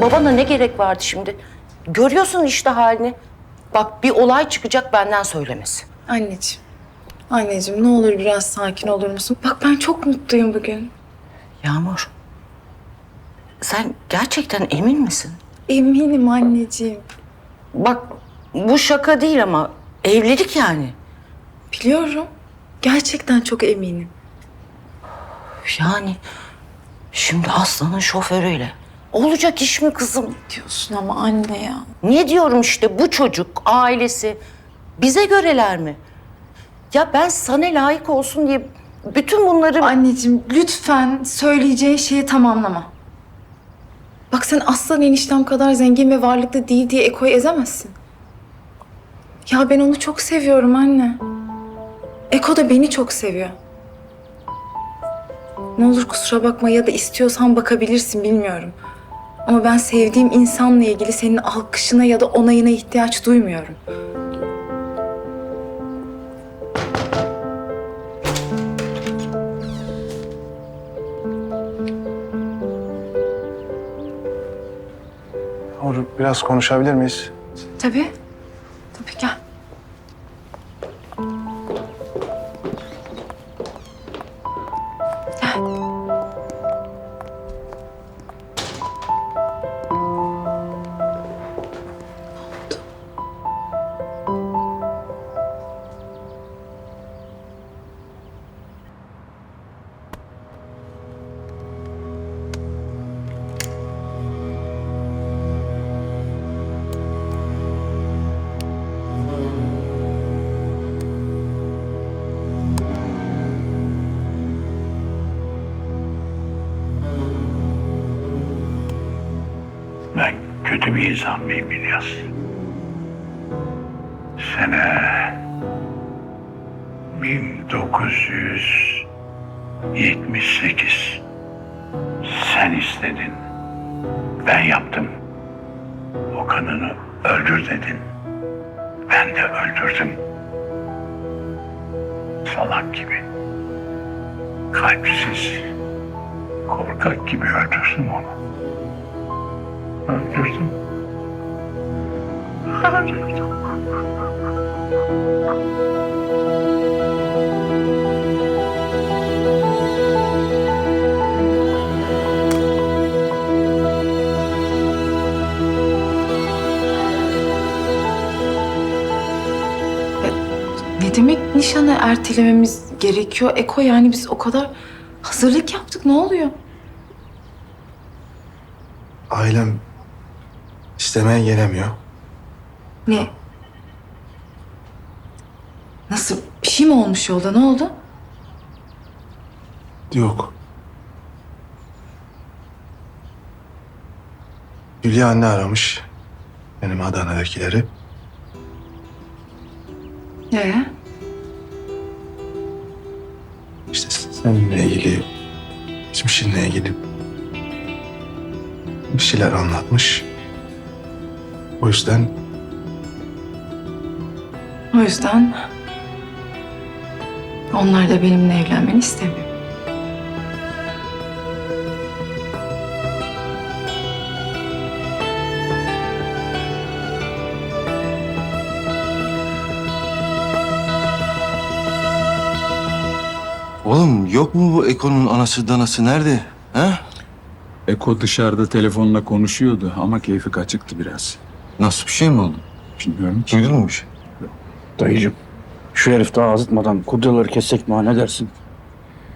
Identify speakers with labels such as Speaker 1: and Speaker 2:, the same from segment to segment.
Speaker 1: Babana ne gerek vardı şimdi? Görüyorsun işte halini. Bak bir olay çıkacak benden söylemesi.
Speaker 2: Anneciğim. Anneciğim ne olur biraz sakin olur musun? Bak ben çok mutluyum bugün.
Speaker 1: Yağmur. Sen gerçekten emin misin?
Speaker 2: Eminim anneciğim.
Speaker 1: Bak bu şaka değil ama evlilik yani.
Speaker 2: Biliyorum. Gerçekten çok eminim.
Speaker 1: Yani şimdi Aslan'ın şoförüyle. Olacak iş mi kızım?
Speaker 2: Diyorsun ama anne ya.
Speaker 1: Ne diyorum işte bu çocuk, ailesi bize göreler mi? Ya ben sana layık olsun diye bütün bunları...
Speaker 2: Anneciğim lütfen söyleyeceğin şeyi tamamlama. Bak sen aslan eniştem kadar zengin ve varlıklı değil diye Eko'yu ezemezsin. Ya ben onu çok seviyorum anne. Eko da beni çok seviyor. Ne olur kusura bakma ya da istiyorsan bakabilirsin bilmiyorum. Ama ben sevdiğim insanla ilgili senin alkışına ya da onayına ihtiyaç duymuyorum.
Speaker 3: Olur, biraz konuşabilir miyiz?
Speaker 2: Tabii
Speaker 4: bir insan mıyım İlyas? Sene 1978. Sen istedin. Ben yaptım. O kadını öldür dedin. Ben de öldürdüm. Salak gibi. Kalpsiz. Korkak gibi öldürdüm onu. Öldürdüm.
Speaker 2: Ne demek nişanı ertelememiz gerekiyor? Eko yani biz o kadar hazırlık yaptık. Ne oluyor?
Speaker 3: Ailem istemeye gelemiyor.
Speaker 2: Ne? Nasıl? Bir şey mi olmuş yolda? Ne oldu?
Speaker 3: Yok. Hülya anne aramış. Benim Adana'dakileri.
Speaker 2: Ee?
Speaker 3: İşte seninle ilgili, geçmişinle ilgili bir şeyler anlatmış. O yüzden
Speaker 2: O yüzden onlar da benimle evlenmeni istemiyor.
Speaker 5: Oğlum yok mu bu Eko'nun anası danası nerede? Ha?
Speaker 6: Eko dışarıda telefonla konuşuyordu ama keyfi kaçıktı biraz.
Speaker 5: Nasıl bir şey mi oldu?
Speaker 6: Bilmiyorum ki.
Speaker 5: Duydun mu bir şey?
Speaker 7: Dayıcım, şu herif daha azıtmadan kurdaları kessek mi ha, ne dersin?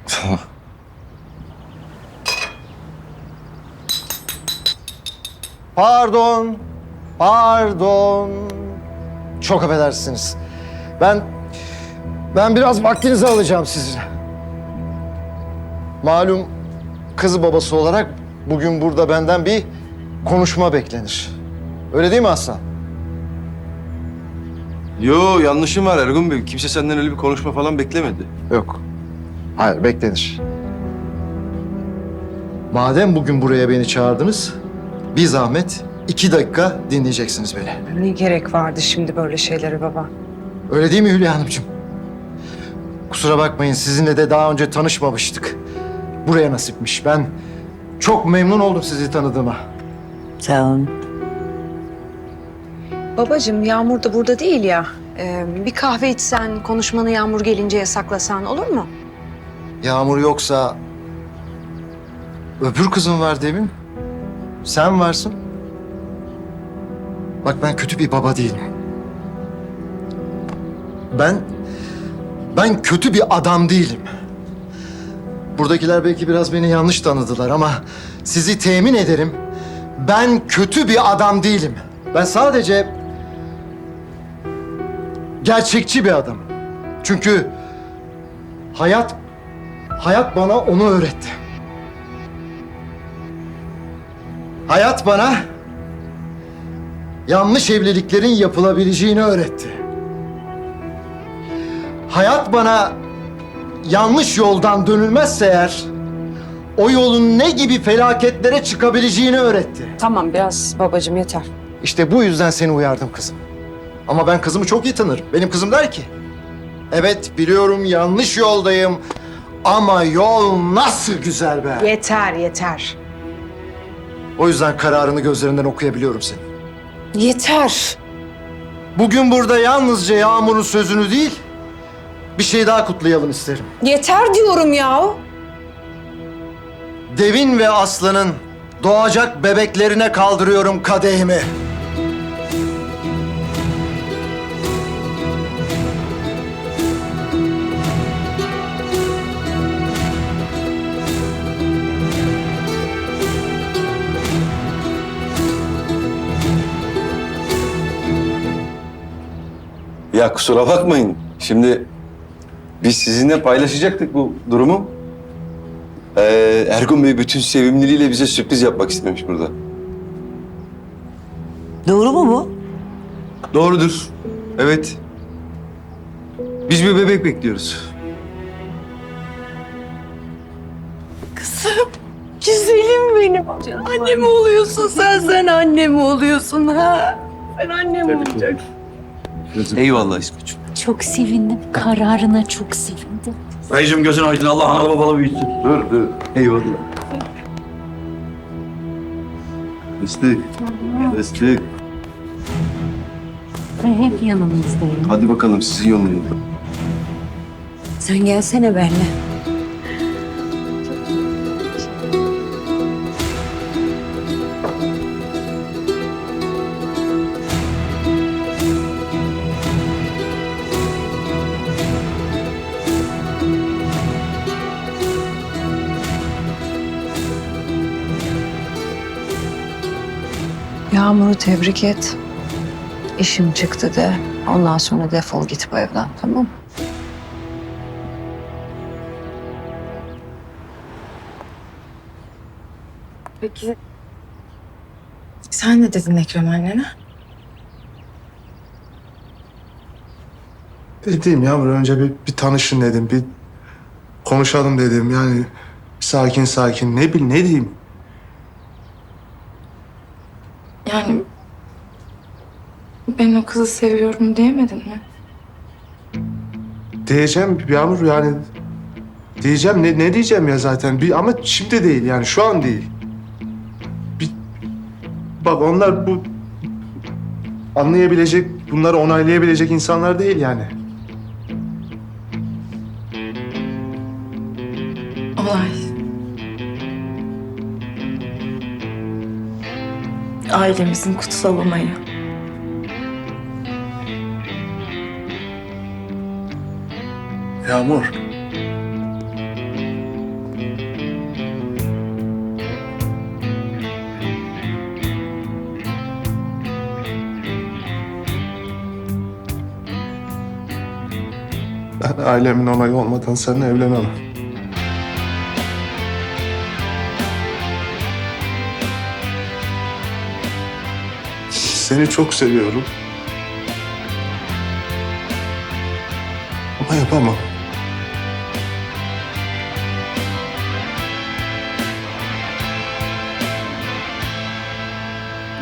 Speaker 8: Pardon, pardon. Çok affedersiniz. Ben, ben biraz vaktinizi alacağım sizin. Malum kızı babası olarak bugün burada benden bir konuşma beklenir. Öyle değil mi Aslan?
Speaker 5: Yo yanlışım var Ergun Bey. Kimse senden öyle bir konuşma falan beklemedi.
Speaker 8: Yok. Hayır, beklenir. Madem bugün buraya beni çağırdınız, bir zahmet iki dakika dinleyeceksiniz beni.
Speaker 9: Ne gerek vardı şimdi böyle şeylere baba?
Speaker 8: Öyle değil mi Hülya Hanımcığım? Kusura bakmayın sizinle de daha önce tanışmamıştık. Buraya nasipmiş. Ben çok memnun oldum sizi tanıdığıma.
Speaker 10: Sağ olun.
Speaker 9: Babacığım Yağmur da burada değil ya. Ee, bir kahve içsen, konuşmanı Yağmur gelinceye saklasan olur mu?
Speaker 8: Yağmur yoksa öbür kızın var demin. Sen varsın. Bak ben kötü bir baba değilim. Ben ben kötü bir adam değilim. Buradakiler belki biraz beni yanlış tanıdılar ama sizi temin ederim. Ben kötü bir adam değilim. Ben sadece gerçekçi bir adamım. Çünkü hayat Hayat bana onu öğretti. Hayat bana yanlış evliliklerin yapılabileceğini öğretti. Hayat bana yanlış yoldan dönülmezse eğer o yolun ne gibi felaketlere çıkabileceğini öğretti.
Speaker 9: Tamam biraz babacığım yeter.
Speaker 8: İşte bu yüzden seni uyardım kızım. Ama ben kızımı çok iyi tanırım. Benim kızım der ki... Evet biliyorum yanlış yoldayım. Ama yol nasıl güzel be.
Speaker 9: Yeter yeter.
Speaker 8: O yüzden kararını gözlerinden okuyabiliyorum senin.
Speaker 9: Yeter.
Speaker 8: Bugün burada yalnızca Yağmur'un sözünü değil... ...bir şey daha kutlayalım isterim.
Speaker 9: Yeter diyorum ya.
Speaker 8: Devin ve Aslı'nın doğacak bebeklerine kaldırıyorum kadehimi.
Speaker 5: Ya kusura bakmayın. Şimdi biz sizinle paylaşacaktık bu durumu. Ee, Ergun Bey bütün sevimliliğiyle bize sürpriz yapmak istemiş burada.
Speaker 10: Doğru mu bu?
Speaker 5: Doğrudur. Evet. Biz bir bebek bekliyoruz.
Speaker 1: Güzelim benim. Annem oluyorsun sen, sen annem oluyorsun ha. Sen annem olacaksın.
Speaker 5: Eyvallah İskoç'um.
Speaker 11: Çok sevindim. Kararına çok sevindim.
Speaker 7: Dayıcım gözün aydın Allah analı babalı büyütsün.
Speaker 5: Dur dur. Eyvallah. Fıstık. Fıstık.
Speaker 11: Ben hep yanınızdayım.
Speaker 5: Hadi bakalım sizin yolunuzda.
Speaker 10: Sen gelsene benimle.
Speaker 9: Yağmur'u tebrik et. İşim çıktı de. Ondan sonra defol git bu evden tamam mı?
Speaker 2: Peki sen ne dedin Ekrem annene?
Speaker 3: Dedim Yağmur önce bir, bir tanışın dedim. Bir konuşalım dedim. Yani sakin sakin ne bil ne diyeyim.
Speaker 2: Yani ben o kızı seviyorum diyemedin mi?
Speaker 3: Diyeceğim Yağmur yani diyeceğim ne, ne diyeceğim ya zaten bir ama şimdi değil yani şu an değil. Bir, bak onlar bu anlayabilecek bunları onaylayabilecek insanlar değil yani.
Speaker 2: Olay. Ailemizin kutsal onayı.
Speaker 3: Yağmur. Ben ailemin onayı olmadan seninle evlenemem. Seni çok seviyorum. Ama yapamam.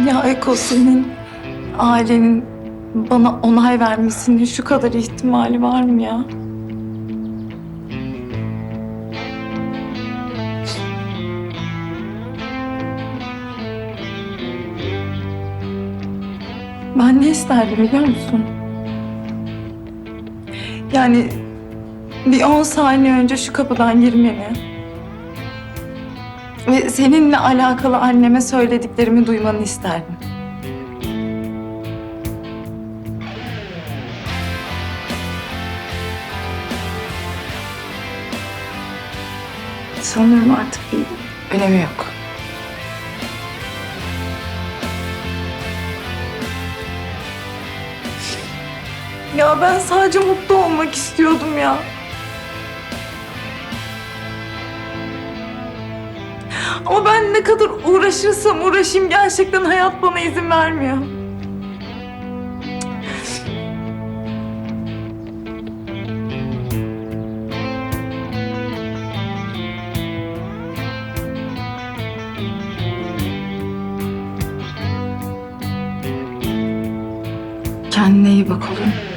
Speaker 2: Ya Eko senin ailenin bana onay vermesinin şu kadar ihtimali var mı ya? Ben ne isterdim biliyor musun? Yani bir 10 saniye önce şu kapıdan girmeni ve seninle alakalı anneme söylediklerimi duymanı isterdim. Sanırım artık bir önemi yok. Ya ben sadece mutlu olmak istiyordum ya. Ama ben ne kadar uğraşırsam uğraşayım gerçekten hayat bana izin vermiyor. Kendine iyi bak oğlum.